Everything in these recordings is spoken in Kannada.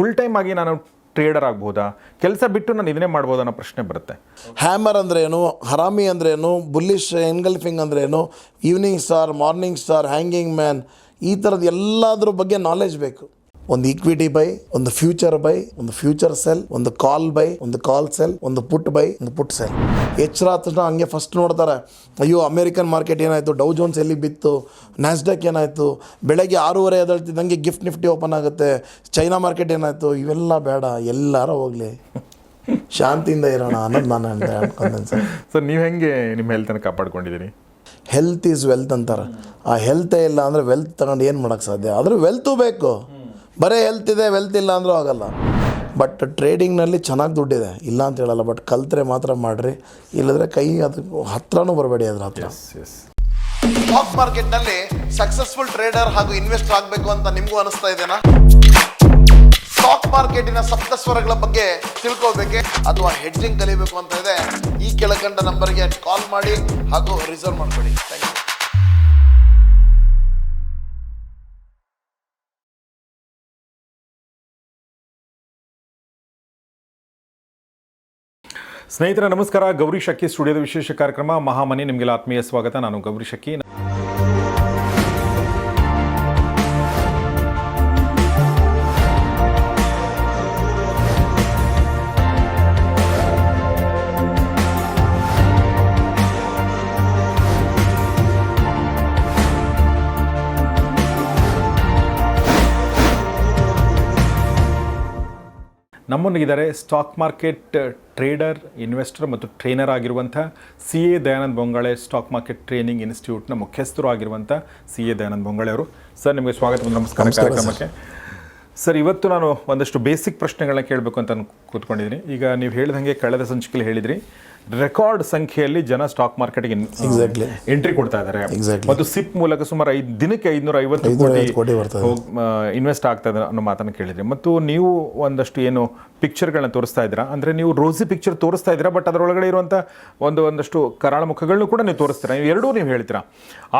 ಫುಲ್ ಟೈಮ್ ಆಗಿ ನಾನು ಟ್ರೇಡರ್ ಆಗ್ಬೋದಾ? ಕೆಲಸ ಬಿಟ್ಟು ನಾನು ಇದನ್ನೇ ಮಾಡ್ಬೋದು ಅನ್ನೋ ಪ್ರಶ್ನೆ ಬರುತ್ತೆ. ಹ್ಯಾಮರ್ ಅಂದ್ರೇನು ಹರಾಮಿ ಅಂದ್ರೇನು ಬುಲ್ಲಿಶ್ ಎನ್ಗಲ್ಫಿಂಗ್ ಅಂದ್ರೇನು evening star morning star hanging man ಈ ಥರದ್ದು ಎಲ್ಲದ್ರ ಬಗ್ಗೆ ನಾಲೆಜ್ ಬೇಕು. ಒಂದು ಈಕ್ವಿಟಿ ಬೈ ಒಂದು ಫ್ಯೂಚರ್ ಬೈ ಒಂದು ಫ್ಯೂಚರ್ ಸೆಲ್ ಒಂದು ಕಾಲ್ ಬೈ ಒಂದು ಕಾಲ್ ಸೆಲ್ ಒಂದು ಪುಟ್ ಬೈ ಒಂದು ಪುಟ್ ಸೆಲ್ ಎಚ್ಚರ ಆದ ತಕ್ಷಣ ಹಂಗೆ ಫಸ್ಟ್ ನೋಡ್ತಾರೆ ಅಯ್ಯೋ ಅಮೇರಿಕನ್ ಮಾರ್ಕೆಟ್ ಏನಾಯಿತು? ಡೌ ಜೋನ್ಸ್ ಎಲ್ಲಿ ಬಿತ್ತು? ನ್ಯಾಸ್ಡಾಕ್ ಏನಾಯಿತು? ಬೆಳಗ್ಗೆ ಆರೂವರೆ ಎದ್ದೇಳ್ತಿದ್ದಂಗೆ ಗಿಫ್ಟ್ ನಿಫ್ಟಿ ಓಪನ್ ಆಗುತ್ತೆ. ಚೈನಾ ಮಾರ್ಕೆಟ್ ಏನಾಯಿತು? ಇವೆಲ್ಲ ಬೇಡ ಎಲ್ಲರೂ ಹೋಗಲಿ. ಶಾಂತಿಯಿಂದ ಇರೋಣ ಅನ್ನೋದು ನಾನು ಹೇಳ್ತೇನೆ ಸರ್. ಸರ್ ನೀವು ಹೆಂಗೆ ನಿಮ್ಮ ಹೆಲ್ತನ್ನು ಕಾಪಾಡ್ಕೊಂಡಿದ್ದೀರಿ? ಹೆಲ್ತ್ ಈಸ್ ವೆಲ್ತ್ ಅಂತಾರೆ. ಆ ಹೆಲ್ತೇ ಇಲ್ಲ ಅಂದರೆ ವೆಲ್ತ್ ತಗೊಂಡು ಏನು ಮಾಡೋಕ್ಕೆ ಸಾಧ್ಯ? ಆದರೆ ವೆಲ್ತು ಬೇಕು. ಬರೀ ಹೆಲ್ತ್ ಇದೆ ವೆಲ್ತ್ ಇಲ್ಲ ಅಂದರೂ ಆಗಲ್ಲ. ಬಟ್ ಟ್ರೇಡಿಂಗ್ನಲ್ಲಿ ಚೆನ್ನಾಗಿ ದುಡ್ಡಿದೆ. ಇಲ್ಲ ಅಂತ ಹೇಳಲ್ಲ ಬಟ್ ಕಲ್ತ್ರೆ ಮಾತ್ರ ಮಾಡಿರಿ. ಇಲ್ಲದ್ರೆ ಕೈ ಅದು ಹತ್ರನೂ ಬರಬೇಡಿ ಅದ್ರ ಹತ್ರ. ಸ್ಟಾಕ್ ಮಾರ್ಕೆಟ್ನಲ್ಲಿ ಸಕ್ಸಸ್ಫುಲ್ ಟ್ರೇಡರ್ ಹಾಗೂ ಇನ್ವೆಸ್ಟರ್ ಆಗಬೇಕು ಅಂತ ನಿಮಗೂ ಅನಿಸ್ತಾ ಇದೆನಾ? ಸ್ಟಾಕ್ ಮಾರ್ಕೆಟಿನ ಸಪ್ತ ಸ್ವರಗಳ ಬಗ್ಗೆ ತಿಳ್ಕೋಬೇಕೆ ಅಥವಾ ಹೆಡ್ಜಿಂಗ್ ಕಲಿಬೇಕು ಅಂತ ಇದೆ? ಈ ಕೆಳಕಂಡ ನಂಬರ್ಗೆ ಕಾಲ್ ಮಾಡಿ ಹಾಗೂ ರಿಸರ್ವ್ ಮಾಡ್ಕೊಳ್ಳಿ. ಥ್ಯಾಂಕ್ ಯು ಸ್ನೇಹಿತರ ನಮಸ್ಕಾರ. ಗೌರಿ ಶಕ್ಕಿ ಸ್ಟುಡಿಯೋದ ವಿಶೇಷ ಕಾರ್ಯಕ್ರಮ ಮಹಾಮನಿ. ನಿಮಗೆಲ್ಲ ಆತ್ಮೀಯ ಸ್ವಾಗತ. ನಾನು ಗೌರಿ ಶಕ್ಕಿ ನಮ್ಮೊಂದಿಗಿದ್ದಾರೆ ಸ್ಟಾಕ್ ಮಾರ್ಕೆಟ್ ಟ್ರೇಡರ್ ಇನ್ವೆಸ್ಟರ್ ಮತ್ತು ಟ್ರೈನರ್ ಆಗಿರುವಂಥ C A Dayanand Bongale stock market training ಇನ್ಸ್ಟಿಟ್ಯೂಟ್ನ ಮುಖ್ಯಸ್ಥರು ಆಗಿರುವಂಥ ಸಿ ಎ ದಯಾನಂದ್ ಬೊಂಗಾಳೆ ಅವರು. ಸರ್ ನಿಮಗೆ ಸ್ವಾಗತ ನಮಸ್ಕಾರ ಕಾರ್ಯಕ್ರಮಕ್ಕೆ. ಸರ್ ಇವತ್ತು ನಾನು ಒಂದಷ್ಟು ಬೇಸಿಕ್ ಪ್ರಶ್ನೆಗಳನ್ನ ಕೇಳಬೇಕು ಅಂತ ನಾನು ಕೂತ್ಕೊಂಡಿದ್ದೀನಿ. ಈಗ ನೀವು ಹೇಳಿದಂಗೆ ಕಳೆದ ಸಂಚಿಕೆಯಲ್ಲಿ ಹೇಳಿದ್ರಿ. ರೆಕಾರ್ಡ್ ಸಂಖ್ಯೆಯಲ್ಲಿ ಜನ ಸ್ಟಾಕ್ ಮಾರ್ಕೆಟ್ಗೆ. ಎಂಟ್ರಿ ಕೊಡ್ತಾ ಇದ್ದಾರೆ. ಮತ್ತು ಸಿಪ್ ಮೂಲಕ ಸುಮಾರು ಐದು ದಿನಕ್ಕೆ ಐದುನೂರ ಐವತ್ತು ಕೋಟಿ. ಇನ್ವೆಸ್ಟ್ ಆಗ್ತಾ ಇದೆ ಅನ್ನೋ ಮಾತನ್ನು ಕೇಳಿದ್ರಿ. ಮತ್ತು ನೀವು ಒಂದಷ್ಟು ಏನು ಪಿಕ್ಚರ್ಗಳನ್ನ ತೋರಿಸ್ತಾ ಇದ್ದೀರಾ? ಅಂದರೆ ನೀವು ರೋಸಿ ಪಿಕ್ಚರ್ ತೋರಿಸ್ತಾ ಇದ್ದೀರಾ ಬಟ್ ಅದರೊಳಗಡೆ ಇರುವಂಥ ಒಂದು ಒಂದಷ್ಟು ಕರಾಳ ಮುಖಗಳನ್ನು ಕೂಡ ನೀವು ತೋರಿಸ್ತೀರಾ? ನೀವು ಎರಡೂ ನೀವು ಹೇಳ್ತೀರಾ?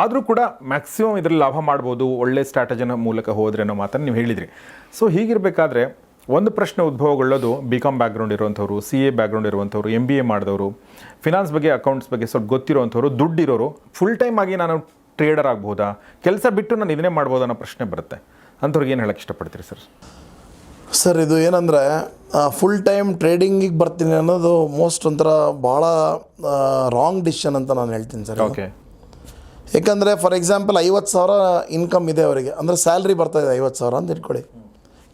ಆದರೂ ಕೂಡ ಮ್ಯಾಕ್ಸಿಮಮ್ ಇದ್ರಲ್ಲಿ ಲಾಭ ಮಾಡ್ಬೋದು ಒಳ್ಳೆ ಸ್ಟ್ರಾಟಜಿನ ಮೂಲಕ ಹೋದ್ರೆ ಅನ್ನೋ ಮಾತನ್ನು ನೀವು ಹೇಳಿದ್ರಿ. ಸೊ ಹೀಗಿರಬೇಕಾದ್ರೆ ಒಂದು ಪ್ರಶ್ನೆ ಉದ್ಭವಗೊಳ್ಳೋದು ಬಿ ಕಾಮ್ ಬ್ಯಾಕ್ಗ್ರೌಂಡ್ ಇರುವಂಥವ್ರು ಸಿ ಎ ಬ್ಯಾಕ್ಗ್ರೌಂಡ್ ಇರುವಂಥವ್ರು ಎಂ ಬಿ ಎ ಮಾಡಿದವರು ಫಿನಾನ್ಸ್ ಬಗ್ಗೆ ಅಕೌಂಟ್ಸ್ ಬಗ್ಗೆ ಸ್ವಲ್ಪ ಗೊತ್ತಿರೋವಂಥವ್ರು ದುಡ್ಡಿರೋರು ಫುಲ್ ಟೈಮ್ ಆಗಿ ನಾನು ಟ್ರೇಡರ್ ಆಗ್ಬೋದಾ? ಕೆಲಸ ಬಿಟ್ಟು ನಾನು ಇದನ್ನೇ ಮಾಡ್ಬೋದಾ ಅನ್ನೋ ಪ್ರಶ್ನೆ ಬರುತ್ತೆ. ಅಂಥವ್ರಿಗೆ ಏನು ಹೇಳಕ್ಕೆ ಇಷ್ಟಪಡ್ತೀರಿ ಸರ್? ಸರ್ ಇದು ಏನಂದರೆ ಫುಲ್ ಟೈಮ್ ಟ್ರೇಡಿಂಗಿಗೆ ಬರ್ತೀನಿ ಅನ್ನೋದು ಮೋಸ್ಟ್ ಒಂಥರ ಭಾಳ ರಾಂಗ್ ಡಿಸಿಷನ್ ಅಂತ ನಾನು ಹೇಳ್ತೀನಿ ಸರ್. ಓಕೆ ಏಕೆಂದರೆ ಫಾರ್ ಎಕ್ಸಾಂಪಲ್ ಐವತ್ತು ಸಾವಿರ ಇನ್ಕಮ್ ಇದೆ ಅವರಿಗೆ. ಅಂದರೆ ಸ್ಯಾಲ್ರಿ ಬರ್ತಾ ಇದೆ ಐವತ್ತು ಸಾವಿರ ಅಂತ ಇಟ್ಕೊಳ್ಳಿ.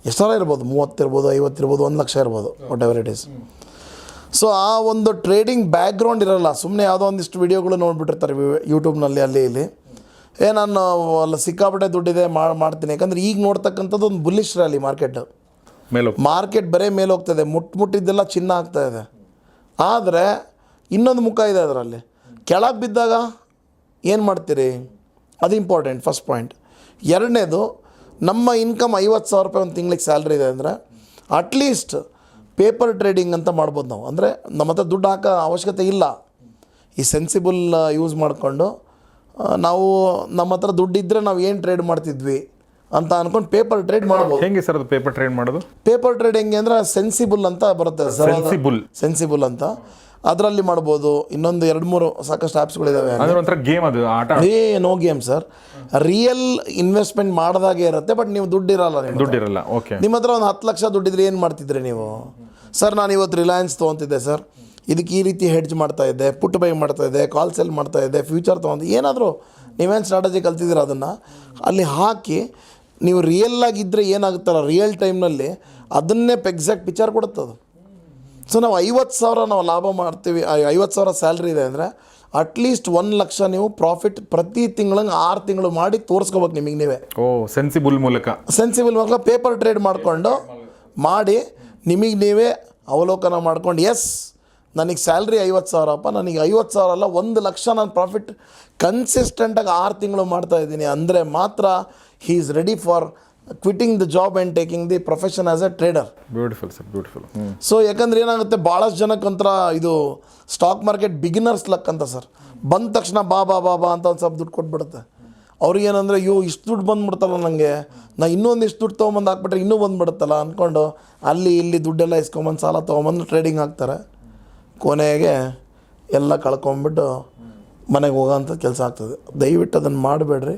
ಎಷ್ಟು ಸಾವಿರ ಇರ್ಬೋದು? ಮೂವತ್ತಿರ್ಬೋದು ಐವತ್ತಿರ್ಬೋದು ಒಂದು ಲಕ್ಷ ಇರ್ಬೋದು whatever it is so ಆ ಒಂದು ಟ್ರೇಡಿಂಗ್ ಬ್ಯಾಕ್ಗ್ರೌಂಡ್ ಇರಲ್ಲ. ಸುಮ್ಮನೆ ಯಾವುದೋ ಒಂದಿಷ್ಟು ವಿಡಿಯೋಗಳು ನೋಡಿಬಿಟ್ಟಿರ್ತಾರೆ ಯೂಟ್ಯೂಬ್ನಲ್ಲಿ ಅಲ್ಲಿ ಇಲ್ಲಿ. ಏ ನಾನು ಅಲ್ಲ ಸಿಕ್ಕಾಪಟ್ಟೆ ದುಡ್ಡಿದೆ ಮಾಡ್ತೀನಿ. ಯಾಕಂದರೆ ಈಗ ನೋಡ್ತಕ್ಕಂಥದ್ದು ಒಂದು ಬುಲ್ಲಿಶ್ ರ್ಯಾಲಿ ಮಾರ್ಕೆಟ್ ಮೇಲೆ ಮಾರ್ಕೆಟ್ ಬರೇ ಮೇಲೆ ಹೋಗ್ತದೆ. ಮುಟ್ ಮುಟ್ಟಿದ್ದೆಲ್ಲ ಚಿನ್ನ ಆಗ್ತಾ ಇದೆ. ಆದರೆ ಇನ್ನೊಂದು ಮುಖ ಇದೆ ಅದರಲ್ಲಿ. ಕೆಳಗೆ ಬಿದ್ದಾಗ ಏನು ಮಾಡ್ತೀರಿ? ಅದು ಇಂಪಾರ್ಟೆಂಟ್ ಫಸ್ಟ್ ಪಾಯಿಂಟ್ ಎರಡನೇದು ನಮ್ಮ ಇನ್ಕಮ್ ಐವತ್ತು ಸಾವಿರ ರೂಪಾಯಿ ಒಂದು ತಿಂಗಳಿಗೆ ಸ್ಯಾಲ್ರಿ ಇದೆ ಅಂದರೆ ಅಟ್ಲೀಸ್ಟ್ ಪೇಪರ್ ಟ್ರೇಡಿಂಗ್ ಅಂತ ಮಾಡ್ಬೋದು ನಾವು. ಅಂದರೆ ನಮ್ಮ ಹತ್ರ ದುಡ್ಡು ಹಾಕೋ ಅವಶ್ಯಕತೆ ಇಲ್ಲ. ಈ ಸೆನ್ಸಿಬಲ್ ಯೂಸ್ ಮಾಡಿಕೊಂಡು ನಾವು ನಮ್ಮ ಹತ್ರ ದುಡ್ಡಿದ್ದರೆ ನಾವು ಏನು ಟ್ರೇಡ್ ಮಾಡ್ತಿದ್ವಿ ಅಂತ ಅನ್ಕೊಂಡು ಪೇಪರ್ ಟ್ರೇಡ್ ಮಾಡ್ಬೋದು. ಹೆಂಗೆ ಸರ್ ಅದು ಪೇಪರ್ ಟ್ರೇಡ್ ಮಾಡೋದು? ಪೇಪರ್ ಟ್ರೇಡಿಂಗ್ ಅಂದ್ರೆ ಸೆನ್ಸಿಬಲ್ ಅಂತ ಬರುತ್ತೆ. ಸರ್. ಸೆನ್ಸಿಬಲ್ ಅಂತ. ಅದರಲ್ಲಿ ಮಾಡ್ಬೋದು. ಇನ್ನೊಂದು ಎರಡು ಮೂರು ಸಾಕಷ್ಟು ಆ್ಯಪ್ಸ್ಗಳಿದ್ದಾವೆ ಅಂದ್ರೆ ಒಂಥರ ಗೇಮ್ ಅದು ಆಟ? ಏ no game sir real investment ಮಾಡ್ದಾಗೆ ಇರುತ್ತೆ ಬಟ್ ನೀವು ದುಡ್ಡಿರಲ್ಲ ನಿಮ್ಮ ಹತ್ರ. ದುಡ್ಡಿರಲ್ಲ ಓಕೆ ನಿಮ್ಮ ಹತ್ರ ಒಂದು ಹತ್ತು ಲಕ್ಷ ದುಡ್ಡಿದ್ರೆ ಏನು ಮಾಡ್ತಿದ್ರಿ ನೀವು? ಸರ್ ನಾನು ಇವತ್ತು ರಿಲಯನ್ಸ್ ತೊಗೊತಿದ್ದೆ ಸರ್ ಇದಕ್ಕೆ ಈ ರೀತಿ ಹೆಡ್ಜ್ ಮಾಡ್ತಾ ಇದ್ದೆ ಪುಟ್ ಬೈ ಮಾಡ್ತಾ ಇದ್ದೆ ಕಾಲ್ ಸೆಲ್ ಮಾಡ್ತಾ ಇದ್ದೆ ಫ್ಯೂಚರ್ ತೊಗೊಂಡು ಏನಾದರೂ ನೀವೇನು ಸ್ಟ್ರಾಟಜಿ ಕಲ್ತಿದ್ದೀರ ಅದನ್ನು? ಅಲ್ಲಿ ಹಾಕಿ ನೀವು ರಿಯಲ್ ಆಗಿದ್ದರೆ ಏನಾಗುತ್ತಲ್ಲ ರಿಯಲ್ ಟೈಮ್ನಲ್ಲಿ ಅದನ್ನೇ ಎಕ್ಸಾಕ್ಟ್ ಪಿಕ್ಚರ್ ಕೊಡುತ್ತೆ ಅದು ಸೊ ನಾವು ಐವತ್ತು ಸಾವಿರ ನಾವು ಲಾಭ ಮಾಡ್ತೀವಿ. ಐವತ್ತು ಸಾವಿರ ಸ್ಯಾಲ್ರಿ ಇದೆ ಅಂದರೆ ಅಟ್ಲೀಸ್ಟ್ ಒಂದು ಲಕ್ಷ ನೀವು ಪ್ರಾಫಿಟ್ ಪ್ರತಿ ತಿಂಗಳಂಗೆ ಆರು ತಿಂಗಳು ಮಾಡಿ ತೋರಿಸ್ಕೋಬೇಕು ನಿಮಗೆ ನೀವೇ. ಓ ಸೆನ್ಸಿಬಲ್ ಮೂಲಕ. ಸೆನ್ಸಿಬಲ್ ಮೂಲಕ ಪೇಪರ್ ಟ್ರೇಡ್ ಮಾಡಿಕೊಂಡು ಮಾಡಿ ನಿಮಗೆ ನೀವೇ ಅವಲೋಕನ ಮಾಡ್ಕೊಂಡು ಎಸ್ ನನಗೆ ಸ್ಯಾಲ್ರಿ ಐವತ್ತು ಸಾವಿರಪ್ಪ ನನಗೆ ಐವತ್ತು ಸಾವಿರ ಅಲ್ಲ ಒಂದು ಲಕ್ಷ ನಾನು ಪ್ರಾಫಿಟ್ ಕನ್ಸಿಸ್ಟೆಂಟಾಗಿ ಆರು ತಿಂಗಳು ಮಾಡ್ತಾ ಇದ್ದೀನಿ. ಅಂದರೆ ಮಾತ್ರ he is ready for quitting the job and taking the profession as a trader beautiful sir beautiful so ಯಾಕಂದ್ರೆ ಏನಾಗುತ್ತೆ ಭಾಳಷ್ಟು ಜನಕ್ಕಂತರ ಇದು ಸ್ಟಾಕ್ ಮಾರ್ಕೆಟ್ ಬಿಗಿನರ್ಸ್ ಲಕ್ ಅಂತ ಸರ್ ಬಂದ ತಕ್ಷಣ ಬಾ ಬಾ ಬಾ ಬಾ ಅಂತ ಒಂದು ಸ್ವಲ್ಪ ದುಡ್ಡು ಕೊಟ್ಬಿಡುತ್ತೆ. ಅವ್ರಿಗೇನಂದರೆ ಅಯ್ಯೋ ಇಷ್ಟು ದುಡ್ಡು ಬಂದ್ಬಿಡ್ತಲ್ಲ ನನಗೆ ನಾ ಇನ್ನೊಂದಿಷ್ಟು ದುಡ್ಡು ತೊಗೊಂಬಂದು ಹಾಕ್ಬಿಟ್ರೆ ಇನ್ನೂ ಬಂದ್ಬಿಡುತ್ತಲ್ಲ ಅಂದ್ಕೊಂಡು ಅಲ್ಲಿ ಇಲ್ಲಿ ದುಡ್ಡೆಲ್ಲ ಇಸ್ಕೊಂಬಂದು ಸಾಲ ತೊಗೊಂಬಂದು ಟ್ರೇಡಿಂಗ್ ಹಾಕ್ತಾರೆ. ಕೊನೆಗೆ ಎಲ್ಲ ಕಳ್ಕೊಂಬಿಟ್ಟು ಮನೆಗೆ ಹೋಗೋಂಥ ಕೆಲಸ ಆಗ್ತದೆ. ದಯವಿಟ್ಟು ಅದನ್ನು ಮಾಡಬೇಡ್ರಿ.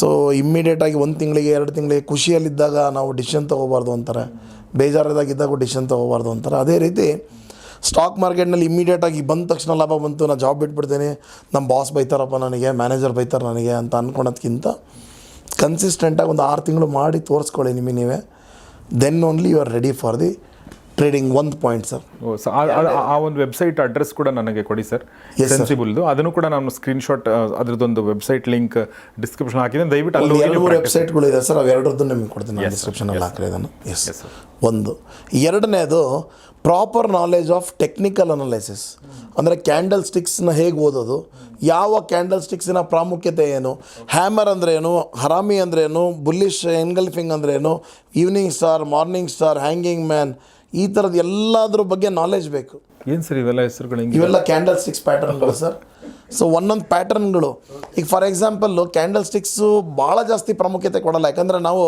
ಸೊ ಇಮ್ಮಿಡಿಯೇಟಾಗಿ ಒಂದು ತಿಂಗಳಿಗೆ, ಎರಡು ತಿಂಗಳಿಗೆ ಖುಷಿಯಲ್ಲಿದ್ದಾಗ ನಾವು ಡಿಸಿಷನ್ ತೊಗೋಬಾರ್ದು ಅಂತಾರೆ. ಬೇಜಾರದಾಗಿದ್ದಾಗ ಡಿಸಿಷನ್ ತೊಗೋಬಾರ್ದು ಅಂತಾರೆ. ಅದೇ ರೀತಿ ಸ್ಟಾಕ್ ಮಾರ್ಕೆಟ್ನಲ್ಲಿ ಇಮ್ಮಿಡಿಯೇಟಾಗಿ ಬಂದ ತಕ್ಷಣ ಲಾಭ ಬಂತು ನಾನು ಜಾಬ್ ಬಿಟ್ಬಿಡ್ತೀನಿ ನಮ್ಮ ಬಾಸ್ ಬೈತಾರಪ್ಪ ನನಗೆ ಮ್ಯಾನೇಜರ್ ಬೈತಾರೆ ನನಗೆ ಅಂತ ಅಂದ್ಕೊಳೋದ್ಕಿಂತ ಕನ್ಸಿಸ್ಟೆಂಟಾಗಿ ಒಂದು ಆರು ತಿಂಗಳು ಮಾಡಿ ತೋರಿಸ್ಕೊಳ್ಳಿ ನಿಮಗೆ ನೀವೇ. Then only you are ready for the trading ಒಂದು ಪಾಯಿಂಟ್ ಸರ್ ಆ- ಒಂದು ವೆಬ್ಸೈಟ್ ಅಡ್ರೆಸ್ ಕೂಡ ನನಗೆ ಕೊಡಿ ಸರ್. ಸೆನ್ಸಿಬಲ್ದು ಅದನ್ನು ಕೂಡ ನಾನು ಸ್ಕ್ರೀನ್ಶಾಟ್ ಅದರದೊಂದು ವೆಬ್ಸೈಟ್ ಲಿಂಕ್ ಡಿಸ್ಕ್ರಿಪ್ಷನ್ ಹಾಕಿದ್ದೀನಿ ದಯವಿಟ್ಟು ಅಲ್ಲಿ ಎರಡು ವೆಬ್ಸೈಟ್ಗಳು ಇದೆ ಸರ್ ಅವೆರಡರದ್ದು ನಿಮಗೆ ಕೊಡ್ತೀನಿ. ಡಿಸ್ಕ್ರಿಪ್ಷನಲ್ಲಿ ಹಾಕಿರಿ ಅದನ್ನು. ಎಸ್ ಒಂದು. ಎರಡನೇದು proper knowledge of technical analysis ಅಂದರೆ ಕ್ಯಾಂಡಲ್ ಸ್ಟಿಕ್ಸ್ನ ಹೇಗೆ ಓದೋದು? ಯಾವ ಕ್ಯಾಂಡಲ್ ಸ್ಟಿಕ್ಸಿನ ಪ್ರಾಮುಖ್ಯತೆ ಏನು? ಹ್ಯಾಮರ್ ಅಂದ್ರೆ ಏನು? ಹರಾಮಿ ಅಂದ್ರೇನು ಏನು? ಬುಲ್ಲಿಶ್ ಎನ್ಗಲ್ಫಿಂಗ್ ಅಂದ್ರೇನು ಏನು? Evening star morning star hanging man ಈ ಥರದ್ದು ಎಲ್ಲದರ ಬಗ್ಗೆ ನಾಲೆಜ್ ಬೇಕು. ಏನು ಸರ್ ಇವೆಲ್ಲ ಹೆಸರುಗಳು ಹಿಂಗೆ ಇವೆಲ್ಲ ಕ್ಯಾಂಡಲ್ ಸ್ಟಿಕ್ಸ್ ಪ್ಯಾಟರ್ನ್ಗಳು ಸರ್ ಸೊ ಒಂದೊಂದು ಪ್ಯಾಟರ್ನ್ಗಳು ಈಗ ಫಾರ್ ಎಕ್ಸಾಂಪಲ್ಲು ಕ್ಯಾಂಡಲ್ ಸ್ಟಿಕ್ಸು ಭಾಳ ಜಾಸ್ತಿ ಪ್ರಾಮುಖ್ಯತೆ ಕೊಡಲ್ಲ. ಯಾಕಂದರೆ ನಾವು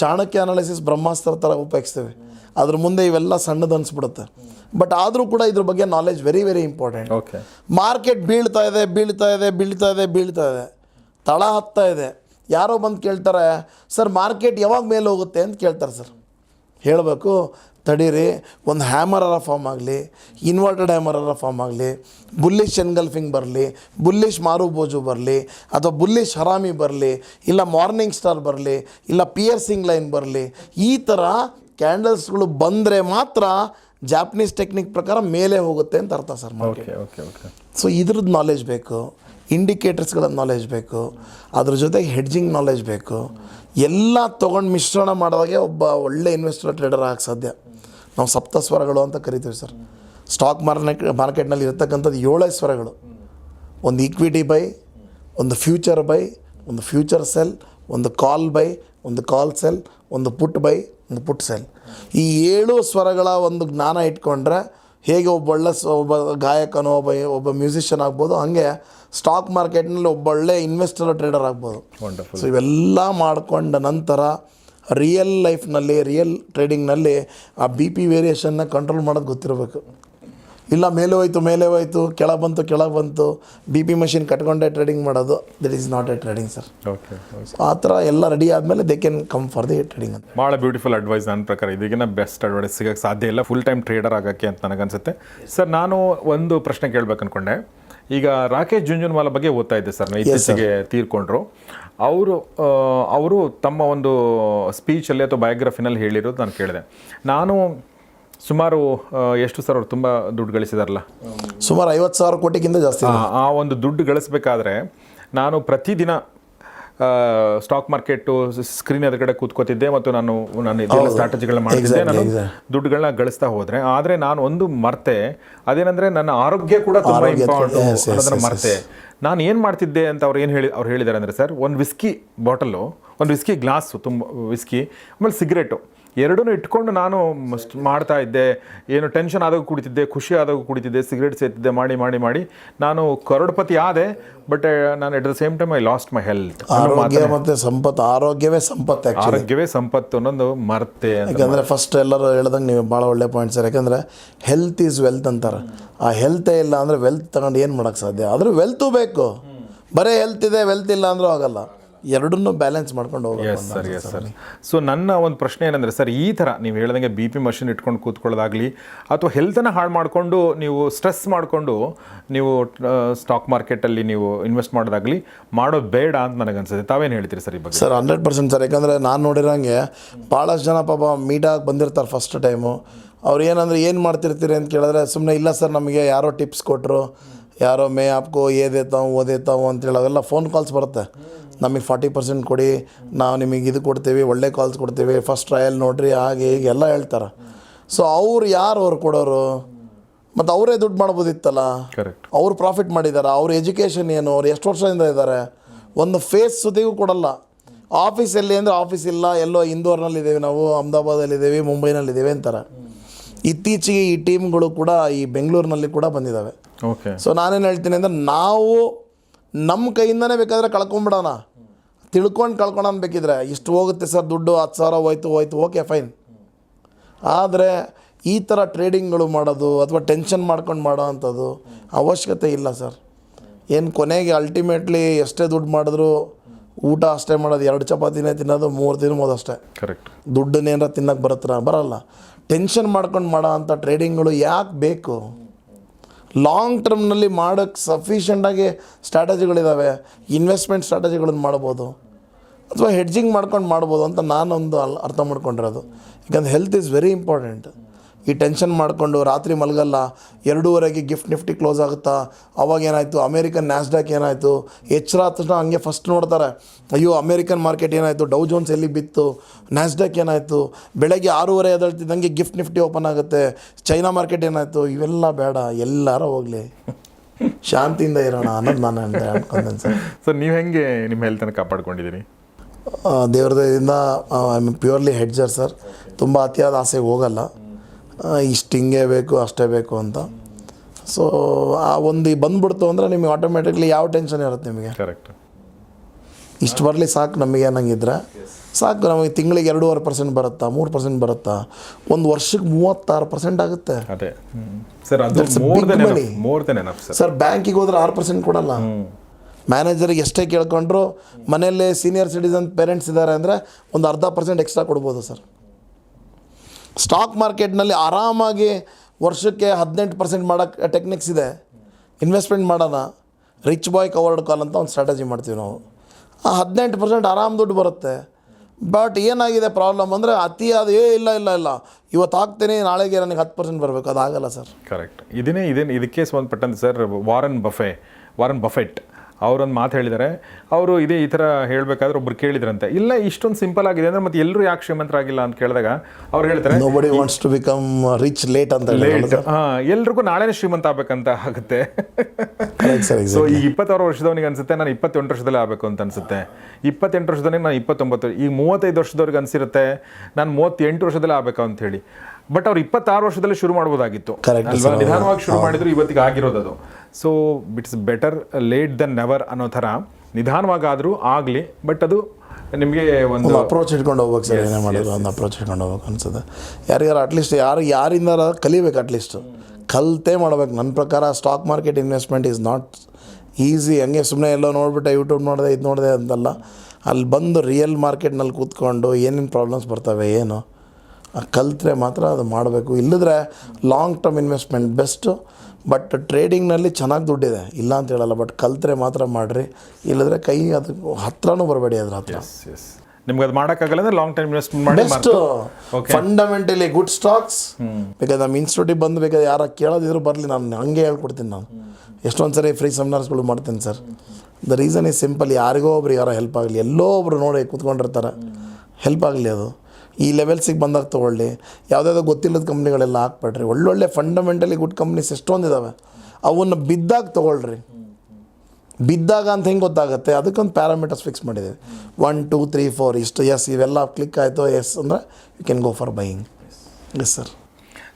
ಚಾಣಕ್ಯ ಅನಾಲಿಸಿಸ್ ಬ್ರಹ್ಮಾಸ್ತ್ರ ಥರ ಉಪಯೋಗಿಸ್ತೇವೆ. ಅದ್ರ ಮುಂದೆ ಇವೆಲ್ಲ ಸಣ್ಣದು ಅನಿಸ್ಬಿಡುತ್ತೆ. ಬಟ್ ಆದರೂ ಕೂಡ ಇದ್ರ ಬಗ್ಗೆ knowledge very very important okay market ಬೀಳ್ತಾ ಇದೆ ಬೀಳ್ತಾ ಇದೆ ಬೀಳ್ತಾ ಇದೆ ಬೀಳ್ತಾ ಇದೆ. ತಳ ಹತ್ತಾ ಇದೆ. ಯಾರೋ ಬಂದು ಕೇಳ್ತಾರೆ ಸರ್ ಮಾರ್ಕೆಟ್ ಯಾವಾಗ ಮೇಲೆ ಹೋಗುತ್ತೆ? ಅಂತ ಕೇಳ್ತಾರೆ ಸರ್ ಹೇಳಬೇಕು ತಡೀರಿ ಒಂದು ಹ್ಯಾಮರರ ಫಾರ್ಮ್ ಆಗಲಿ ಇನ್ವರ್ಟೆಡ್ ಹ್ಯಾಮರರ ಫಾರ್ಮ್ ಆಗಲಿ ಬುಲ್ಲಿಶ್ ಎನ್ಗಲ್ಫಿಂಗ್ ಬರಲಿ ಬುಲ್ಲಿಶ್ ಮಾರು ಬೋಜು ಬರಲಿ ಅಥವಾ ಬುಲ್ಲಿಶ್ ಹರಾಮಿ ಬರಲಿ ಇಲ್ಲ ಮಾರ್ನಿಂಗ್ ಸ್ಟಾರ್ ಬರಲಿ ಇಲ್ಲ ಪಿಯರ್ಸಿಂಗ್ ಲೈನ್ ಬರಲಿ ಈ ಥರ ಕ್ಯಾಂಡಲ್ಸ್ಗಳು ಬಂದರೆ ಮಾತ್ರ ಜಾಪನೀಸ್ ಟೆಕ್ನಿಕ್ ಪ್ರಕಾರ ಮೇಲೆ ಹೋಗುತ್ತೆ ಅಂತ ಅರ್ಥ sir okay okay okay so ಇದ್ರದ್ದು ನಾಲೆಜ್ ಬೇಕು. ಇಂಡಿಕೇಟರ್ಸ್ಗಳ ನಾಲೆಜ್ ಬೇಕು, ಅದ್ರ ಜೊತೆಗೆ ಹೆಡ್ಜಿಂಗ್ ನಾಲೆಜ್ ಬೇಕು. ಎಲ್ಲ ತೊಗೊಂಡು ಮಿಶ್ರಣ ಮಾಡಿದಾಗೆ ಒಬ್ಬ ಒಳ್ಳೆ ಇನ್ವೆಸ್ಟರ್ ಟ್ರೇಡರ್ ಆಗಕ್ಕೆ ಸಾಧ್ಯ. ನಾವು ಸಪ್ತ ಸ್ವರಗಳು ಅಂತ ಕರಿತೀವಿ ಸರ್. ಸ್ಟಾಕ್ ಮಾರ್ಕೆಟ್ ಮಾರ್ಕೆಟ್ನಲ್ಲಿ ಇರ್ತಕ್ಕಂಥದ್ದು ಏಳೇ ಸ್ವರಗಳು. ಒಂದು ಈಕ್ವಿಟಿ ಬೈ ಒಂದು ಫ್ಯೂಚರ್ ಬೈ ಒಂದು ಫ್ಯೂಚರ್ ಸೆಲ್ ಒಂದು ಕಾಲ್ ಬೈ ಒಂದು ಕಾಲ್ ಸೆಲ್ ಒಂದು ಪುಟ್ ಬೈ ಒಂದು ಪುಟ್ ಸೆಲ್ ಈ ಏಳು ಸ್ವರಗಳ ಒಂದು ಜ್ಞಾನ ಇಟ್ಕೊಂಡ್ರೆ ಹೇಗೆ ಒಬ್ಬ ಒಳ್ಳೆ ಒಬ್ಬ ಗಾಯಕನೋ ಒಬ್ಬ ಒಬ್ಬ ಮ್ಯೂಸಿಷಿಯನ್ ಆಗ್ಬೋದು ಹಾಗೆ ಸ್ಟಾಕ್ ಮಾರ್ಕೆಟ್ನಲ್ಲಿ ಒಬ್ಬ ಒಳ್ಳೆ ಇನ್ವೆಸ್ಟರ್ ಟ್ರೇಡರ್ ಆಗ್ಬೋದು. ಸೊ ಇವೆಲ್ಲ ಮಾಡಿಕೊಂಡ ನಂತರ ರಿಯಲ್ ಲೈಫ್ನಲ್ಲಿ ರಿಯಲ್ ಟ್ರೇಡಿಂಗ್ನಲ್ಲಿ ಆ ಬಿ ಪಿ ವೇರಿಯೇಷನ್ನ ಕಂಟ್ರೋಲ್ ಮಾಡೋದು ಗೊತ್ತಿರಬೇಕು. ಇಲ್ಲ ಮೇಲೆ ಹೋಯ್ತು ಮೇಲೆ ಹೋಯ್ತು ಕೆಳಗೆ ಬಂತು ಕೆಳಗೆ ಬಂತು ಬಿ ಪಿ ಮಷಿನ್ ಕಟ್ಕೊಂಡೆ ಟ್ರೇಡಿಂಗ್ ಮಾಡೋದು that is not a trading sir okay ಆ ಥರ ಎಲ್ಲ ರೆಡಿ ಆದಮೇಲೆ they can come for the trading ಅಂತ. ಭಾಳ ಬ್ಯೂಟಿಫುಲ್ ಅಡ್ವೈಸ್ ನನ್ನ ಪ್ರಕಾರ. ಇದಕ್ಕಿಂತ ಬೆಸ್ಟ್ ಅಡ್ವೈಸ್ ಸಿಗೋಕ್ಕೆ ಸಾಧ್ಯ ಇಲ್ಲ. ಫುಲ್ ಟೈಮ್ ಟ್ರೇಡರ್ ಆಗೋಕ್ಕೆ ಅಂತ ನನಗನ್ಸುತ್ತೆ. ಸರ್ ನಾನು ಒಂದು ಪ್ರಶ್ನೆ ಕೇಳಬೇಕು ಅಂದ್ಕೊಂಡೆ ಈಗ ರಾಕೇಶ್ ಜುಂಜುನ್ವಾಲ ಬಗ್ಗೆ ಓದ್ತಾ ಇದ್ದೆ ಸರ್ ನಾನು ಇತ್ತೀಚೆಗೆ ತೀರ್ಕೊಂಡ್ರು. ಅವರು ಅವರು ತಮ್ಮ ಒಂದು ಸ್ಪೀಚಲ್ಲಿ ಅಥವಾ ಬಯೋಗ್ರಫಿನಲ್ಲಿ ಹೇಳಿರೋದು ನಾನು ಕೇಳಿದೆ. ನಾನು ಸುಮಾರು ಎಷ್ಟು ಸರ್ ಅವ್ರು ತುಂಬ ದುಡ್ಡು ಗಳಿಸಿದಾರಲ್ಲ? ಸುಮಾರು ಐವತ್ತು ಸಾವಿರ ಕೋಟಿಗಿಂತ ಜಾಸ್ತಿ ಆ ಒಂದು ದುಡ್ಡು ಗಳಿಸ್ಬೇಕಾದ್ರೆ ನಾನು ಪ್ರತಿದಿನ ಸ್ಟಾಕ್ ಮಾರ್ಕೆಟ್ ಸ್ಕ್ರೀನ್ ಎದುರುಗಡೆ ಕೂತ್ಕೋತಿದ್ದೆ ಮತ್ತು ನಾನು ನಾನು ಇದೆಲ್ಲ ಸ್ಟ್ರಾಟಜಿಗಳನ್ನ ಮಾಡ್ತಿದ್ದೆ. ನಾನು. ದುಡ್ಡುಗಳನ್ನ ಗಳಿಸ್ತಾ ಹೋದ್ರೆ ಆದ್ರೆ ನಾನು ಒಂದು ಮರ್ತೆ ಅದೇನಂದ್ರೆ ನನ್ನ ಆರೋಗ್ಯ ಕೂಡ ತುಂಬಾ ಇಂಪಾರ್ಟೆಂಟ್ ಅನ್ನೋದನ್ನ ಮರ್ತೆ. ನಾನು ಏನು ಮಾಡ್ತಿದ್ದೆ ಅಂತ ಅವ್ರು ಏನು ಹೇಳಿ ಅವ್ರು ಹೇಳಿದ್ದಾರೆ ಅಂದರೆ ಸರ್ ಒಂದು ವಿಸ್ಕಿ ಬಾಟಲು ಒಂದು ವಿಸ್ಕಿ ಗ್ಲಾಸು ತುಂಬ ವಿಸ್ಕಿ ಆಮೇಲೆ ಸಿಗರೇಟು ಎರಡೂ ಇಟ್ಕೊಂಡು ನಾನು ಮಾಡ್ತಾ ಇದ್ದೆ. ಏನು ಟೆನ್ಷನ್ ಆದಾಗ ಕುಡಿತಿದ್ದೆ ಖುಷಿ ಆದಾಗ ಕುಡಿತಿದ್ದೆ ಸಿಗರೇಟ್ ಸೇತಿದ್ದೆ ಮಾಡಿ ಮಾಡಿ ಮಾಡಿ. ನಾನು ಕರೋಡ್ಪತಿ ಆದೆ ಬಟ್ ನಾನು at the same time I lost my health ಆರೋಗ್ಯ ಮತ್ತೆ ಸಂಪತ್ತು ಆರೋಗ್ಯವೇ ಸಂಪತ್ತು ಆರೋಗ್ಯವೇ ಸಂಪತ್ತು ಅನ್ನೋದು ಮರ್ತೆ ಯಾಕಂದರೆ ಫಸ್ಟ್ ಎಲ್ಲರೂ ಹೇಳ್ದಂಗೆ ನೀವು ಭಾಳ ಒಳ್ಳೆ ಪಾಯಿಂಟ್ ಸರ್. ಯಾಕಂದರೆ ಹೆಲ್ತ್ ಈಸ್ ವೆಲ್ತ್ ಅಂತಾರೆ. ಆ ಹೆಲ್ತೇ ಇಲ್ಲ ಅಂದರೆ ವೆಲ್ತ್ ತಗೊಂಡು ಏನು ಮಾಡೋಕ್ಕೆ ಸಾಧ್ಯ? ಆದರೂ ವೆಲ್ತು ಬೇಕು. ಬರೀ ಹೆಲ್ತ್ ಇದೆ ವೆಲ್ತ್ ಇಲ್ಲ ಅಂದರೂ ಆಗಲ್ಲ. ಎರಡನ್ನೂ ಬ್ಯಾಲೆನ್ಸ್ ಮಾಡ್ಕೊಂಡು ಹೋಗ್ಬೇಕು yes sir yes sir so ನನ್ನ ಒಂದು ಪ್ರಶ್ನೆ ಏನಂದರೆ ಸರ್ ಈ ಥರ ನೀವು ಹೇಳ್ದಂಗೆ ಬಿ ಪಿ ಮಷಿನ್ ಇಟ್ಕೊಂಡು ಕೂತ್ಕೊಳ್ಳೋದಾಗಲಿ ಅಥವಾ ಹೆಲ್ತನ್ನು ಹಾಳು ಮಾಡಿಕೊಂಡು ನೀವು ಸ್ಟ್ರೆಸ್ ಮಾಡಿಕೊಂಡು ನೀವು ಸ್ಟಾಕ್ ಮಾರ್ಕೆಟಲ್ಲಿ ನೀವು ಇನ್ವೆಸ್ಟ್ ಮಾಡೋದಾಗಲಿ ಮಾಡೋದು ಬೇಡ ಅಂತ ನನಗನ್ಸುತ್ತೆ. ತಾವೇನು ಹೇಳ್ತೀರಿ ಸರ್ ಈ ಬಗ್ಗೆ? ಸರ್ ಹಂಡ್ರೆಡ್ ಪರ್ಸೆಂಟ್ ಸರ್ ಯಾಕಂದರೆ ನಾನು ನೋಡಿರೋಂಗೆ ಭಾಳಷ್ಟು ಜನ ಪಾಪ ಮೀಟಾಗಿ ಬಂದಿರ್ತಾರೆ ಫಸ್ಟ್ ಟೈಮು ಅವ್ರು ಏನಂದ್ರೆ ಏನು ಮಾಡ್ತಿರ್ತೀರಿ? ಅಂತ ಕೇಳಿದ್ರೆ ಸುಮ್ಮನೆ ಇಲ್ಲ ಸರ್ ನಮಗೆ ಯಾರೋ ಟಿಪ್ಸ್ ಕೊಟ್ಟರು ಯಾರೋ ಮೇ ಆಪ್ಕೋ ಏ ದೇತಾವು ಓ ದೇತಾವು ಅಂತೇಳಿ ಅವೆಲ್ಲ ಫೋನ್ ಕಾಲ್ಸ್ ಬರುತ್ತೆ. ನಮಗೆ ಫಾರ್ಟಿ ಪರ್ಸೆಂಟ್ ಕೊಡಿ ನಾವು ನಿಮಗೆ ಇದು ಕೊಡ್ತೀವಿ ಒಳ್ಳೆ ಕಾಲ್ಸ್ ಕೊಡ್ತೀವಿ ಫಸ್ಟ್ ಟ್ರಯಲ್ ನೋಡಿರಿ ಹಾಗೆ ಹೀಗೆ ಎಲ್ಲ ಹೇಳ್ತಾರೆ. ಸೊ ಅವ್ರು ಯಾರು ಅವ್ರು ಕೊಡೋರು? ಮತ್ತು ಅವರೇ ದುಡ್ಡು ಮಾಡ್ಬೋದಿತ್ತಲ್ಲ? ಕರೆಕ್ಟ್ ಅವ್ರು ಪ್ರಾಫಿಟ್ ಮಾಡಿದ್ದಾರೆ ಅವ್ರ ಎಜುಕೇಷನ್ ಏನು ಅವ್ರು ಎಷ್ಟು ವರ್ಷದಿಂದ ಇದ್ದಾರೆ ಒಂದು ಫೇಸ್ ಸುದ್ದಿಗೂ ಕೊಡಲ್ಲ. ಆಫೀಸ್ ಎಲ್ಲಿ ಅಂದರೆ ಆಫೀಸ್ ಇಲ್ಲ ಎಲ್ಲೋ ಇಂದೋರ್ನಲ್ಲಿದ್ದೇವೆ ನಾವು ಅಹಮದಾಬಾದಲ್ಲಿದ್ದೇವೆ ಮುಂಬೈನಲ್ಲಿದ್ದೇವೆ ಅಂತಾರೆ. ಇತ್ತೀಚೆಗೆ ಈ ಟೀಮ್ಗಳು ಕೂಡ ಈ ಬೆಂಗಳೂರಿನಲ್ಲಿ ಕೂಡ ಬಂದಿದ್ದಾವೆ ಓಕೆ ಸೊ ನಾನೇನು ಹೇಳ್ತೀನಿ ಅಂದರೆ ನಾವು ನಮ್ಮ ಕೈಯಿಂದನೇ ಬೇಕಾದರೆ ಕಳ್ಕೊಂಬಿಡೋಣ ತಿಳ್ಕೊಂಡು ಕಳ್ಕೊಳೋಣ ಬೇಕಿದ್ರೆ ಇಷ್ಟು ಹೋಗುತ್ತೆ ಸರ್ ದುಡ್ಡು ಹತ್ತು ಸಾವಿರ ಹೋಯ್ತು ಹೋಯ್ತು ಓಕೆ ಫೈನ್ ಆದರೆ ಈ ಥರ ಟ್ರೇಡಿಂಗ್ಗಳು ಮಾಡೋದು ಅಥವಾ ಟೆನ್ಷನ್ ಮಾಡ್ಕೊಂಡು ಮಾಡೋ ಅಂಥದ್ದು ಅವಶ್ಯಕತೆ ಇಲ್ಲ ಸರ್. ಏನು ಕೊನೆಗೆ ಅಲ್ಟಿಮೇಟ್ಲಿ ಎಷ್ಟೇ ದುಡ್ಡು ಮಾಡಿದ್ರು ಊಟ ಅಷ್ಟೇ ಮಾಡೋದು ಎರಡು ಚಪಾತಿನೇ ತಿನ್ನೋದು ಮೂರು ತಿನ್ಬೋದು ಅಷ್ಟೇ. ಕರೆಕ್ಟ್ ದುಡ್ಡನ್ನೇನಾರ ತಿನ್ನಕ್ಕೆ ಬರುತ್ತಾ? ಬರಲ್ಲ. ಟೆನ್ಷನ್ ಮಾಡ್ಕೊಂಡು ಮಾಡೋ ಅಂಥ ಟ್ರೇಡಿಂಗ್ಗಳು ಯಾಕೆ ಬೇಕು? ಲಾಂಗ್ ಟರ್ಮ್ನಲ್ಲಿ ಮಾಡೋಕ್ಕೆ ಸಫಿಷಿಯೆಂಟಾಗಿ ಸ್ಟ್ರಾಟಜಿಗಳಿದ್ದಾವೆ ಇನ್ವೆಸ್ಟ್ಮೆಂಟ್ ಸ್ಟ್ರಾಟಜಿಗಳನ್ನು ಮಾಡ್ಬೋದು. ಅಥವಾ ಹೆಡ್ಜಿಂಗ್ ಮಾಡ್ಕೊಂಡು ಮಾಡ್ಬೋದು ಅಂತ ನಾನೊಂದು ಅಲ್ ಅರ್ಥ ಮಾಡ್ಕೊಂಡಿರೋದು. ಯಾಕಂದ್ರೆ ಹೆಲ್ತ್ ಈಸ್ ವೆರಿ ಇಂಪಾರ್ಟೆಂಟ್ ಈ ಟೆನ್ಷನ್ ಮಾಡಿಕೊಂಡು ರಾತ್ರಿ ಮಲಗಲ್ಲ ಎರಡೂವರೆಗೆ ಗಿಫ್ಟ್ ನಿಫ್ಟಿ ಕ್ಲೋಸ್ ಆಗುತ್ತಾ? ಅವಾಗ ಏನಾಯಿತು? ಅಮೇರಿಕನ್ ನ್ಯಾಸ್ಡಾಕ್ ಏನಾಯಿತು? ಎಚ್ಚರ ಆದ ತಕ್ಷಣ ಹಂಗೆ ಫಸ್ಟ್ ನೋಡ್ತಾರೆ. ಅಯ್ಯೋ ಅಮೇರಿಕನ್ ಮಾರ್ಕೆಟ್ ಏನಾಯಿತು? ಡೌ ಜೋನ್ಸ್ ಎಲ್ಲಿ ಬಿತ್ತು? ನ್ಯಾಸ್ಡಾಕ್ ಏನಾಯಿತು? ಬೆಳಗ್ಗೆ ಆರೂವರೆ ಎದ್ದೇಳ್ತಿದ್ದಂಗೆ ಗಿಫ್ಟ್ ನಿಫ್ಟಿ ಓಪನ್ ಆಗುತ್ತೆ. ಚೈನಾ ಮಾರ್ಕೆಟ್ ಏನಾಯಿತು? ಇವೆಲ್ಲ ಬೇಡ ಎಲ್ಲರೂ ಹೋಗಲಿ. ಶಾಂತಿಯಿಂದ ಇರೋಣ ಅನ್ನೋದು ನಾನು ಅಂತ ಅನ್ಕೊಂಡೇನೆ ಸರ್. ಸರ್ ನೀವು ಹೆಂಗೆ ನಿಮ್ಮ ಹೆಲ್ತನ್ನು ಕಾಪಾಡ್ಕೊಂಡಿದ್ದೀರಿ? ದೇವ್ರದಿಂದ I am purely hedger sir. ತುಂಬ ಅತಿಯಾದ ಆಸೆಗೆ ಹೋಗಲ್ಲ. ಇಷ್ಟು ಹಿಂಗೆ ಬೇಕು ಅಷ್ಟೇ ಬೇಕು ಅಂತ. ಸೊ ಆ ಒಂದು ಬಂದ್ಬಿಡ್ತು ಅಂದರೆ ನಿಮಗೆ ಆಟೋಮೆಟಿಕ್ಲಿ ಯಾವ ಟೆನ್ಷನ್ ಇರುತ್ತೆ ನಿಮಗೆ? ಕರೆಕ್ಟ್ ಇಷ್ಟು ಬರಲಿ ಸಾಕು ನಮಗೆ ಅನ್ನಂಗಿದ್ರೆ ಸಾಕು ನಮಗೆ ತಿಂಗಳಿಗೆ ಎರಡೂವರೆ ಪರ್ಸೆಂಟ್ ಬರುತ್ತಾ ಮೂರು ಪರ್ಸೆಂಟ್ ಬರುತ್ತಾ? ಒಂದು ವರ್ಷಕ್ಕೆ ಮೂವತ್ತಾರು ಪರ್ಸೆಂಟ್ ಆಗುತ್ತೆ. ಸರ್ ಬ್ಯಾಂಕಿಗೆ ಹೋದ್ರೆ ಆರು ಪರ್ಸೆಂಟ್ ಕೊಡಲ್ಲ. ಮ್ಯಾನೇಜರಿಗೆ ಎಷ್ಟೇ ಕೇಳ್ಕೊಂಡ್ರು ಮನೆಯಲ್ಲೇ ಸೀನಿಯರ್ ಸಿಟಿಸನ್ ಪೇರೆಂಟ್ಸ್ ಇದ್ದಾರೆ ಅಂದರೆ ಒಂದು ಅರ್ಧ ಪರ್ಸೆಂಟ್ ಎಕ್ಸ್ಟ್ರಾ ಕೊಡ್ಬೋದು ಸರ್ ಸ್ಟಾಕ್ ಮಾರ್ಕೆಟ್ನಲ್ಲಿ ಆರಾಮಾಗಿ ವರ್ಷಕ್ಕೆ ಹದಿನೆಂಟು ಪರ್ಸೆಂಟ್ ಮಾಡೋಕ್ಕೆ ಟೆಕ್ನಿಕ್ಸ್ ಇದೆ. ಇನ್ವೆಸ್ಟ್ಮೆಂಟ್ ಮಾಡೋಣ. ರಿಚ್ ಬಾಯ್ ಕವರ್ಡ್ ಕಾಲ್ ಅಂತ ಒಂದು ಸ್ಟ್ರಾಟಜಿ ಮಾಡ್ತೀವಿ ನಾವು. ಆ ಹದಿನೆಂಟು ಪರ್ಸೆಂಟ್ ಆರಾಮ್ ದುಡ್ಡು ಬರುತ್ತೆ. ಬಟ್ ಏನಾಗಿದೆ ಪ್ರಾಬ್ಲಮ್ ಅಂದರೆ ಅತಿಯಾದ ಏ, ಇಲ್ಲ ಇಲ್ಲ ಇಲ್ಲ. ಇವತ್ತು ಹಾಕ್ತೇನೆ, ನಾಳೆಗೆ ನನಗೆ ಹತ್ತು ಪರ್ಸೆಂಟ್ ಬರಬೇಕು. ಅದಾಗಲ್ಲ ಸರ್. ಕರೆಕ್ಟ್ ಇದನ್ನೇ ಇದೇನು ಇದಕ್ಕೆ ಸಂಬಂಧಪಟ್ಟಂತೆ sir Warren Buffett Warren Buffett ಅವರೊಂದು ಮಾತು ಹೇಳಿದ್ದಾರೆ ಅವರು ಇದೇ ಈ ಥರ ಹೇಳಬೇಕಾದ್ರೆ ಒಬ್ರು ಕೇಳಿದ್ರಂತೆ. ಇಲ್ಲ ಇಷ್ಟೊಂದು ಸಿಂಪಲ್ ಆಗಿದೆ ಅಂದರೆ ಮತ್ತೆ ಎಲ್ಲರೂ ಯಾಕೆ ಶ್ರೀಮಂತರಾಗಿಲ್ಲ ಅಂತ ಕೇಳಿದಾಗ ಅವ್ರು ಹೇಳ್ತಾರೆ wants to become rich late ಅಂತ ಲೇಟ್ ಹಾಂ ಎಲ್ರಿಗೂ ನಾಳೆನೇ ಶ್ರೀಮಂತ ಆಗ್ಬೇಕಂತ ಆಗುತ್ತೆ. ಸೊ ಈ ಇಪ್ಪತ್ತಾರು ವರ್ಷದವನಿಗೆ ಅನ್ಸುತ್ತೆ ನಾನು ಇಪ್ಪತ್ತೆಂಟು ವರ್ಷದಲ್ಲೇ ಆಗಬೇಕು ಅಂತ ಅನ್ಸುತ್ತೆ. ಇಪ್ಪತ್ತೆಂಟು ವರ್ಷದವನಿಗೆ ನಾನು ಇಪ್ಪತ್ತೊಂಬತ್ತು ಈಗ ಮೂವತ್ತೈದು ವರ್ಷದವ್ರಿಗೆ ಅನ್ಸಿರುತ್ತೆ ನಾನು ಮೂವತ್ತೆಂಟು ವರ್ಷದಲ್ಲೇ ಆಗಬೇಕು ಅಂತ ಹೇಳಿ. ಬಟ್ ಅವ್ರು ಇಪ್ಪತ್ತಾರು ವರ್ಷದಲ್ಲೇ ಶುರು ಮಾಡ್ಬೋದಾಗಿತ್ತು. ಅಲ್ವಾ? ನಿಧಾನವಾಗಿ ಶುರು ಮಾಡಿದ್ರು ಇವತ್ತಿಗೆ ಆಗಿರೋದು ಅದು. So it's better late than never ಅನ್ನೋ ಥರ. ನಿಧಾನವಾಗಾದರೂ ಆಗಲಿ ಬಟ್ ಅದು ನಿಮಗೆ ಒಂದು ಅಪ್ರೋಚ್ ಇಟ್ಕೊಂಡು ಹೋಗ್ಬೇಕು ಸರ್ ಏನೇ ಮಾಡಿದ್ರು ಒಂದು ಅಪ್ರೋಚ್ ಇಟ್ಕೊಂಡು ಹೋಗ್ಬೇಕು ಅನ್ಸುತ್ತೆ. ಯಾರಿಗಾರು ಅಟ್ಲೀಸ್ಟ್ ಯಾರು ಯಾರಿಂದ ಕಲಿಬೇಕು ಅಟ್ಲೀಸ್ಟ್ ಕಲಿತೇ ಮಾಡ್ಬೇಕು. ನನ್ನ ಪ್ರಕಾರ stock market investment is not easy ಹಂಗೆ ಸುಮ್ಮನೆ ಎಲ್ಲೋ ನೋಡಿಬಿಟ್ಟೆ ಯೂಟ್ಯೂಬ್ ನೋಡಿದೆ ಇದು ನೋಡಿದೆ ಅಂತಲ್ಲ. ಅಲ್ಲಿ ಬಂದು ರಿಯಲ್ ಮಾರ್ಕೆಟ್ನಲ್ಲಿ ಕೂತ್ಕೊಂಡು ಏನೇನು ಪ್ರಾಬ್ಲಮ್ಸ್ ಬರ್ತವೆ ಏನು? ಕಲಿತ್ರೆ ಮಾತ್ರ ಅದು ಮಾಡಬೇಕು. ಇಲ್ಲದ್ರೆ long term investment best but ಟ್ರೇಡಿಂಗ್ನಲ್ಲಿ ಚೆನ್ನಾಗಿ ದುಡ್ಡಿದೆ. ಇಲ್ಲ ಅಂತ ಹೇಳಲ್ಲ ಬಟ್ ಕಲ್ತ್ರೆ ಮಾತ್ರ ಮಾಡಿರಿ. ಇಲ್ಲದ್ರೆ ಕೈ ಅದು ಹತ್ರನೂ ಬರಬೇಡಿ ಅದ್ರ ಹತ್ರ. ನಿಮ್ಗೆ ಅದು ಮಾಡೋಕ್ಕಾಗಲ್ಲ ಅಂದ್ರೆ ಲಾಂಗ್ ಟೈಮ್ ಇನ್ವೆಸ್ಟ್ಮೆಂಟ್ ಮಾಡಿ ಬೆಸ್ಟ್ ಫಂಡಮೆಂಟಲಿ ಗುಡ್ ಸ್ಟಾಕ್ಸ್ ಬೇಕಾದ್ರೆ ನಮ್ಮ ಇನ್ಸ್ಟಿಟ್ಯೂಟಿಗೆ ಬಂದು ಬೇಕಾದ್ರೆ ಯಾರ ಕೇಳೋದಿದ್ರು ಬರಲಿ ನಾನು ಹಂಗೆ ಹೇಳ್ಕೊಡ್ತೀನಿ ನಾನು. ಎಷ್ಟೊಂದು ಸರಿ ಫ್ರೀ ಸೆಮಿನಾರ್ಸ್ಗಳು ಮಾಡ್ತೀನಿ sir the reason is simple ಯಾರಿಗೋ ಒಬ್ರು ಯಾರೋ ಹೆಲ್ಪ್ ಆಗಲಿ ಎಲ್ಲೋ ಒಬ್ರು ನೋಡಿ ಕೂತ್ಕೊಂಡಿರ್ತಾರೆ. ಹೆಲ್ಪ್ ಆಗಲಿ ಅದು. ಈ ಲೆವೆಲ್ಸಿಗೆ ಬಂದಾಗ ತೊಗೊಳ್ಳಿ. ಯಾವುದಾದ್ರು ಗೊತ್ತಿಲ್ಲದ ಕಂಪ್ನಿಗಳೆಲ್ಲ ಹಾಕ್ಬೇಡ್ರಿ. ಒಳ್ಳೊಳ್ಳೆ ಫಂಡಮೆಂಟಲಿ ಗುಡ್ ಕಂಪ್ನೀಸ್ ಎಷ್ಟೊಂದಿದ್ದಾವೆ ಅವನ್ನ ಬಿದ್ದಾಗ ತೊಗೊಳ್ರಿ. ಬಿದ್ದಾಗ ಅಂತ ಹೆಂಗೆ ಗೊತ್ತಾಗುತ್ತೆ? ಅದಕ್ಕೊಂದು ಪ್ಯಾರಾಮೀಟರ್ಸ್ ಫಿಕ್ಸ್ ಮಾಡಿದ್ದೀವಿ ಒನ್ ಟೂ ತ್ರೀ ಫೋರ್ ಇಷ್ಟು ಎಸ್ ಇವೆಲ್ಲ ಕ್ಲಿಕ್ ಆಯಿತು ಎಸ್ ಅಂದರೆ you can go for buying yes sir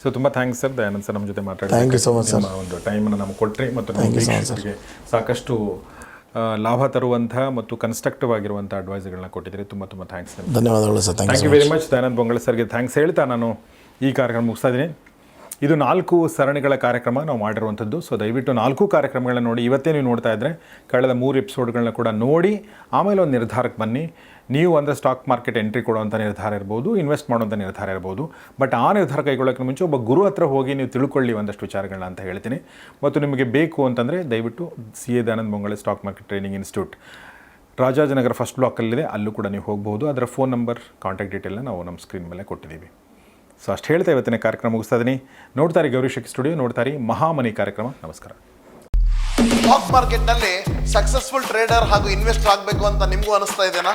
so ತುಂಬ ಥ್ಯಾಂಕ್ಸ್ ಸರ್ ದಯಾನಂದ್ ಸರ್ ನಮ್ಮ ಜೊತೆ ಮಾತಾಡಿ thank you so much sir ಒಂದು ಟೈಮನ್ನು ನಮ್ಗೆ ಕೊಟ್ಟರೆ ಮತ್ತು ಸಾಕಷ್ಟು ಲಾಭ ತರುವಂತಹ ಮತ್ತು ಕನ್ಸ್ಟ್ರಕ್ಟಿವ್ ಆಗಿರುವಂಥ ಅಡ್ವೈಸ್ಗಳನ್ನ ಕೊಟ್ಟಿದ್ದೀರಿ. ತುಂಬ ತುಂಬ ಥ್ಯಾಂಕ್ಸ್ ಧನ್ಯವಾದಗಳು sir. Thank you very much Dayanand Bongale ಸರ್ಗೆ ಥ್ಯಾಂಕ್ಸ್ ಹೇಳ್ತಾ ನಾನು ಈ ಕಾರ್ಯಕ್ರಮ ಮುಗಿಸ್ತಾ ಇದ್ದೀನಿ. ಇದು ನಾಲ್ಕು ಸರಣಿಗಳ ಕಾರ್ಯಕ್ರಮ ನಾವು ಮಾಡಿರುವಂಥದ್ದು. ಸೊ ದಯವಿಟ್ಟು ನಾಲ್ಕು ಕಾರ್ಯಕ್ರಮಗಳನ್ನ ನೋಡಿ. ಇವತ್ತೇ ನೀವು ನೋಡ್ತಾ ಇದ್ದರೆ ಕಳೆದ ಮೂರು ಎಪಿಸೋಡ್ಗಳನ್ನ ಕೂಡ ನೋಡಿ. ಆಮೇಲೆ ಒಂದು ನಿರ್ಧಾರಕ್ಕೆ ಬನ್ನಿ. ನೀವು ಅಂದರೆ ಸ್ಟಾಕ್ ಮಾರ್ಕೆಟ್ ಎಂಟ್ರಿ ಕೊಡುವಂಥ ನಿರ್ಧಾರ ಇರ್ಬೋದು ಇನ್ವೆಸ್ಟ್ ಮಾಡುವಂಥ ನಿರ್ಧಾರ ಇರ್ಬೋದು. ಬಟ್ ಆ ನಿರ್ಧಾರ ಕೈಗೊಳ್ಳೋಕ್ಕೆ ಮುಂಚೆ ಒಬ್ಬ ಗುರು ಹತ್ರ ಹೋಗಿ ನೀವು ತಿಳ್ಕೊಳ್ಳಿ ಒಂದಷ್ಟು ವಿಚಾರಗಳನ್ನ ಅಂತ ಹೇಳ್ತೀನಿ. ಮತ್ತು ನಿಮಗೆ ಬೇಕು ಅಂತಂದರೆ ದಯವಿಟ್ಟು C A Dayanand Bongale stock market training institute Rajajinagar first ಬ್ಲಾಕಲ್ಲಿದೆ ಅಲ್ಲೂ ಕೂಡ ನೀವು ಹೋಗ್ಬೋದು. ಅದರ ಫೋನ್ ನಂಬರ್ ಕಾಂಟ್ಯಾಕ್ಟ್ ಡೀಟೇಲ್ನ ನಾವು ನಮ್ಮ ಸ್ಕ್ರೀನ್ ಮೇಲೆ ಕೊಟ್ಟಿದ್ದೀವಿ. ಸೊ ಅಷ್ಟು ಹೇಳ್ತಾ ಇವತ್ತಿನ ಕಾರ್ಯಕ್ರಮ ಮುಗಿಸ್ತಾ ಇದ್ದೀನಿ ನೋಡ್ತಾರೆ ಗೌರಿ ಶಕ್ತಿ ಸ್ಟುಡಿಯೋ ನೋಡ್ತಾರೆ ಮಹಾಮನಿ ಕಾರ್ಯಕ್ರಮ. ನಮಸ್ಕಾರ. ಸ್ಟಾಕ್ ಮಾರ್ಕೆಟ್ನಲ್ಲಿ ಸಕ್ಸಸ್ಫುಲ್ ಟ್ರೇಡರ್ ಹಾಗೂ ಇನ್ವೆಸ್ಟರ್ ಆಗಬೇಕು ಅಂತ ನಿಮಗೂ ಅನಿಸ್ತಾ ಇದೆನಾ?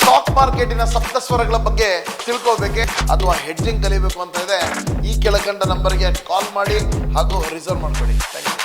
ಸ್ಟಾಕ್ ಮಾರ್ಕೆಟಿನ ಸಪ್ತ ಸ್ವರಗಳ ಬಗ್ಗೆ ತಿಳ್ಕೋಬೇಕೆ ಅಥವಾ ಹೆಡ್ಜಿಂಗ್ ಕಲಿಬೇಕು ಅಂತ ಇದೆ, ಈ ಕೆಳಕಂಡ ನಂಬರ್ಗೆ ಕಾಲ್ ಮಾಡಿ ಹಾಗೂ ರಿಸರ್ವ್ ಮಾಡ್ಕೊಳ್ಳಿ ಥ್ಯಾಂಕ್ ಯು